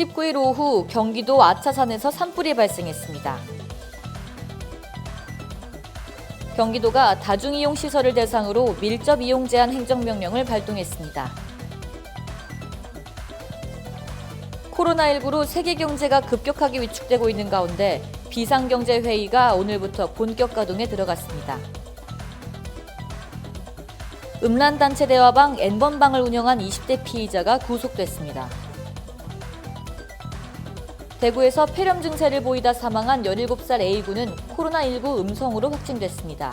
19일 오후 경기도 아차산에서 산불이 발생했습니다. 경기도가 다중이용 시설을 대상으로 밀접 이용 제한 행정명령을 발동했습니다. 코로나19로 세계 경제가 급격하게 위축되고 있는 가운데 비상경제 회의가 오늘부터 본격 가동에 들어갔습니다. 음란단체 대화방 N번방을 운영한 20대 피의자가 구속됐습니다. 대구에서 폐렴 증세를 보이다 사망한 17살 A군은 코로나19 음성으로 확진됐습니다.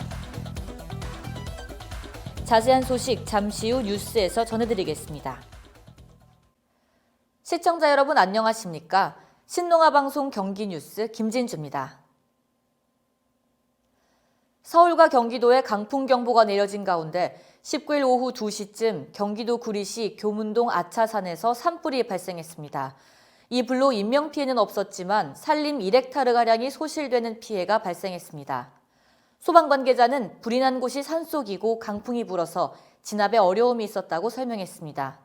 자세한 소식 잠시 후 뉴스에서 전해드리겠습니다. 시청자 여러분 안녕하십니까? 신농아 방송 경기 뉴스 김진주입니다. 서울과 경기도에 강풍 경보가 내려진 가운데 19일 오후 2시쯤 경기도 구리시 교문동 아차산에서 산불이 발생했습니다. 이 불로 인명 피해는 없었지만 산림 1헥타르 가량이 소실되는 피해가 발생했습니다. 소방 관계자는 불이 난 곳이 산속이고 강풍이 불어서 진압에 어려움이 있었다고 설명했습니다.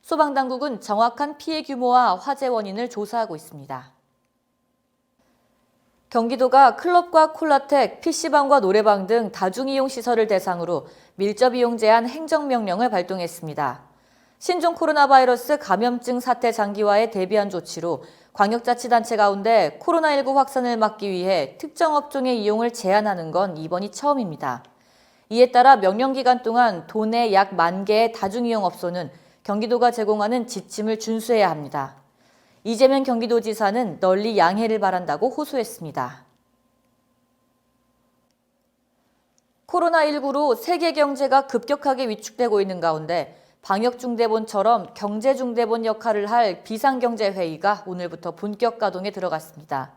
소방 당국은 정확한 피해 규모와 화재 원인을 조사하고 있습니다. 경기도가 클럽과 콜라텍, PC방과 노래방 등 다중이용 시설을 대상으로 밀접 이용 제한 행정명령을 발동했습니다. 신종 코로나 바이러스 감염증 사태 장기화에 대비한 조치로 광역자치단체 가운데 코로나19 확산을 막기 위해 특정 업종의 이용을 제한하는 건 이번이 처음입니다. 이에 따라 명령 기간 동안 도내 약 만 개의 다중이용 업소는 경기도가 제공하는 지침을 준수해야 합니다. 이재명 경기도지사는 널리 양해를 바란다고 호소했습니다. 코로나19로 세계 경제가 급격하게 위축되고 있는 가운데 방역중대본처럼 경제중대본 역할을 할 비상경제회의가 오늘부터 본격 가동에 들어갔습니다.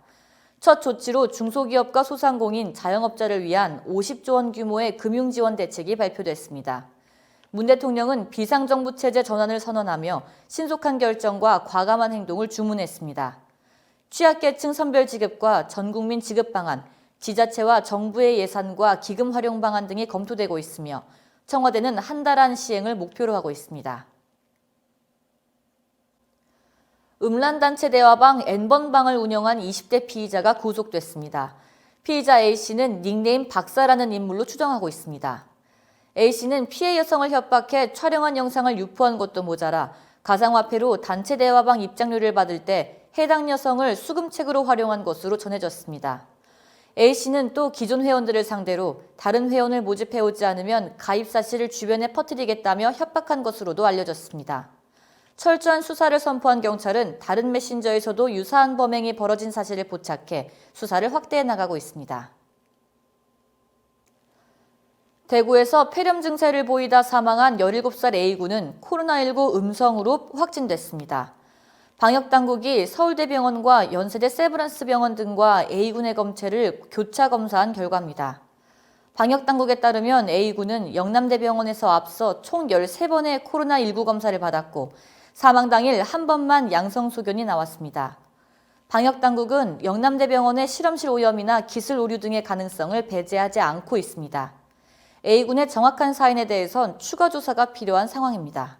첫 조치로 중소기업과 소상공인, 자영업자를 위한 50조 원 규모의 금융지원 대책이 발표됐습니다. 문 대통령은 비상정부 체제 전환을 선언하며 신속한 결정과 과감한 행동을 주문했습니다. 취약계층 선별 지급과 전국민 지급 방안, 지자체와 정부의 예산과 기금 활용 방안 등이 검토되고 있으며 청와대는 한 달 안 시행을 목표로 하고 있습니다. 음란단체 대화방 N번방을 운영한 20대 피의자가 구속됐습니다. 피의자 A씨는 닉네임 박사라는 인물로 추정하고 있습니다. A씨는 피해 여성을 협박해 촬영한 영상을 유포한 것도 모자라 가상화폐로 단체 대화방 입장료를 받을 때 해당 여성을 수금책으로 활용한 것으로 전해졌습니다. A씨는 또 기존 회원들을 상대로 다른 회원을 모집해오지 않으면 가입 사실을 주변에 퍼뜨리겠다며 협박한 것으로도 알려졌습니다. 철저한 수사를 선포한 경찰은 다른 메신저에서도 유사한 범행이 벌어진 사실을 포착해 수사를 확대해 나가고 있습니다. 대구에서 폐렴 증세를 보이다 사망한 17살 A군은 코로나19 음성으로 확진됐습니다. 방역당국이 서울대병원과 연세대 세브란스병원 등과 A군의 검체를 교차 검사한 결과입니다. 방역당국에 따르면 A군은 영남대병원에서 앞서 총 13번의 코로나19 검사를 받았고 사망 당일 한 번만 양성 소견이 나왔습니다. 방역당국은 영남대병원의 실험실 오염이나 기술 오류 등의 가능성을 배제하지 않고 있습니다. A군의 정확한 사인에 대해선 추가 조사가 필요한 상황입니다.